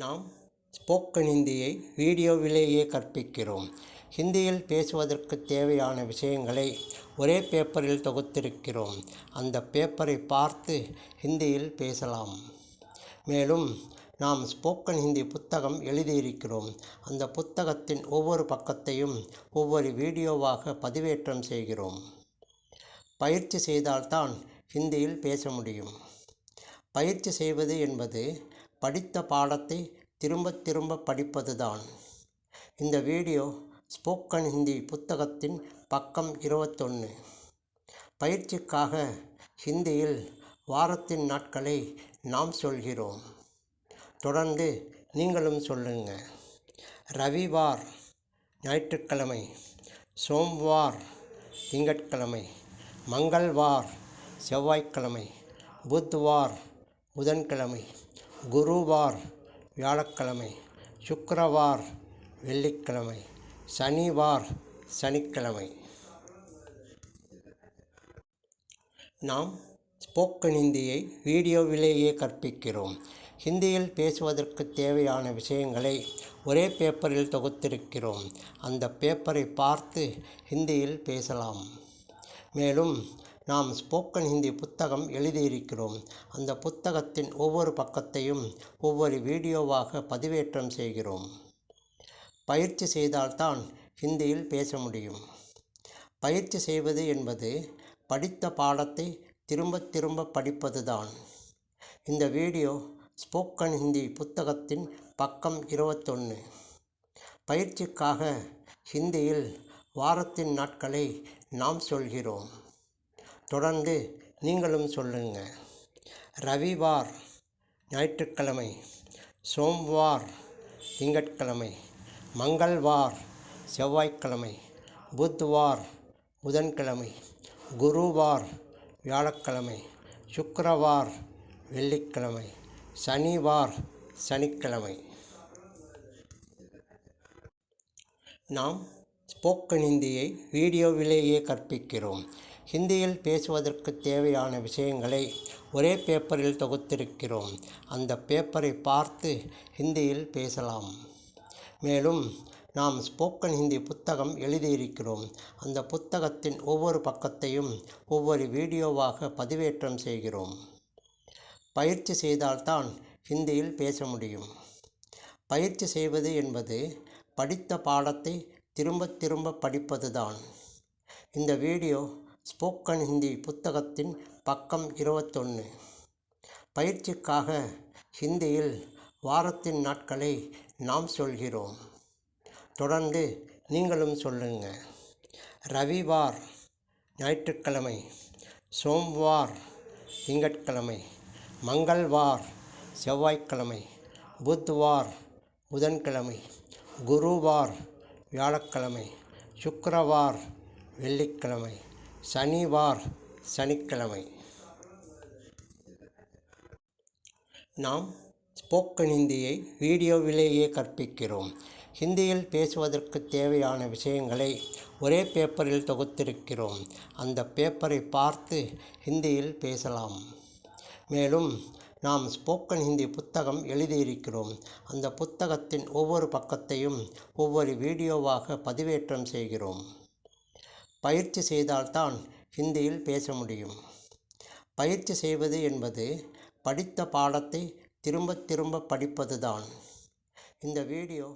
நாம் ஸ்போக்கன் ஹிந்தியை வீடியோவிலேயே கற்பிக்கிறோம். ஹிந்தியில் பேசுவதற்கு தேவையான விஷயங்களை ஒரே பேப்பரில் தொகுத்திருக்கிறோம். அந்த பேப்பரை பார்த்து ஹிந்தியில் பேசலாம். மேலும் நாம் ஸ்போக்கன் ஹிந்தி புத்தகம் எழுதியிருக்கிறோம். அந்த புத்தகத்தின் ஒவ்வொரு பக்கத்தையும் ஒவ்வொரு வீடியோவாக பதிவேற்றம் செய்கிறோம். பயிற்சி செய்தால்தான் ஹிந்தியில் பேச முடியும். பயிற்சி செய்வது என்பது படித்த பாடத்தை திரும்ப திரும்ப படிப்பதுதான். இந்த வீடியோ ஸ்போக்கன் ஹிந்தி புத்தகத்தின் பக்கம் இருபத்தொன்று பயிற்சிக்காக ஹிந்தியில் வாரத்தின் நாட்களை நாம் சொல்கிறோம். தொடர்ந்து நீங்களும் சொல்லுங்கள் ரவிவார் ஞாயிற்றுக்கிழமை. சோம்வார் திங்கட்கிழமை. மங்கள்வார் செவ்வாய்க்கிழமை. புத்வார் புதன்கிழமை. குருவார் வியாழக்கிழமை சுக்கிரவார் வெள்ளிக்கிழமை சனிவார் சனிக்கிழமை. நாம் ஸ்போக்கன் ஹிந்தியை வீடியோவிலேயே கற்பிக்கிறோம். ஹிந்தியில் பேசுவதற்கு தேவையான விஷயங்களை ஒரே பேப்பரில் தொகுத்திருக்கிறோம். அந்த பேப்பரை பார்த்து ஹிந்தியில் பேசலாம். மேலும் நாம் ஸ்போக்கன் ஹிந்தி புத்தகம் எழுதியிருக்கிறோம். அந்த புத்தகத்தின் ஒவ்வொரு பக்கத்தையும் ஒவ்வொரு வீடியோவாக பதிவேற்றம் செய்கிறோம். பயிற்சி செய்தால்தான் ஹிந்தியில் பேச முடியும். பயிற்சி செய்வது என்பது படித்த பாடத்தை திரும்ப திரும்ப படிப்பதுதான். இந்த வீடியோ ஸ்போக்கன் ஹிந்தி புத்தகத்தின் பக்கம் இருபத்தொன்று பயிற்சிக்காக ஹிந்தியில் வாரத்தின் நாட்களை நாம் சொல்கிறோம். தொடர்ந்து நீங்களும் சொல்லுங்க. ரவிவார் ஞாயிற்றுக்கிழமை சோம்வார் திங்கட்கிழமை மங்கள்வார் செவ்வாய்க்கிழமை புத்வார் புதன்கிழமை குருவார் வியாழக்கிழமை சுக்கரவார் வெள்ளிக்கிழமை சனிவார் சனிக்கிழமை. நாம் ஸ்போக்கன் ஹிந்தியை வீடியோவிலேயே கற்பிக்கிறோம். ஹிந்தியில் பேசுவதற்கு தேவையான விஷயங்களை ஒரே பேப்பரில் தொகுத்திருக்கிறோம். அந்த பேப்பரை பார்த்து ஹிந்தியில் பேசலாம். மேலும் நாம் ஸ்போக்கன் ஹிந்தி புத்தகம் எழுதியிருக்கிறோம். அந்த புத்தகத்தின் ஒவ்வொரு பக்கத்தையும் ஒவ்வொரு வீடியோவாக பதிவேற்றம் செய்கிறோம். பயிற்சி செய்தால்தான் ஹிந்தியில் பேச முடியும். பயிற்சி செய்வது என்பது படித்த பாடத்தை திரும்ப திரும்ப படிப்பதுதான். இந்த வீடியோ ஸ்போக்கன் ஹிந்தி புத்தகத்தின் பக்கம் இருபத்தொன்று பயிற்சிக்காக ஹிந்தியில் வாரத்தின் நாட்களை நாம் சொல்கிறோம். தொடர்ந்து நீங்களும் சொல்லுங்க. ரவிவார் ஞாயிற்றுக்கிழமை. சோம்வார் திங்கட்கிழமை. மங்கள்வார் செவ்வாய்க்கிழமை. புத்வார் புதன்கிழமை. குருவார் வியாழக்கிழமை. சுக்கரவார் வெள்ளிக்கிழமை. சனிவார் சனிக்கிழமை. நாம் ஸ்போக்கன் ஹிந்தியை வீடியோவிலேயே கற்பிக்கிறோம். ஹிந்தியில் பேசுவதற்கு தேவையான விஷயங்களை ஒரே பேப்பரில் தொகுத்திருக்கிறோம். அந்த பேப்பரை பார்த்து ஹிந்தியில் பேசலாம். மேலும் நாம் ஸ்போக்கன் ஹிந்தி புத்தகம் எழுதியிருக்கிறோம். அந்த புத்தகத்தின் ஒவ்வொரு பக்கத்தையும் ஒவ்வொரு வீடியோவாக பதிவேற்றம் செய்கிறோம். பயிற்சி செய்தால்தான் ஹிந்தியில் பேச முடியும். பயிற்சி செய்வது என்பது படித்த பாடத்தை திரும்ப திரும்ப படிப்பதுதான். இந்த வீடியோ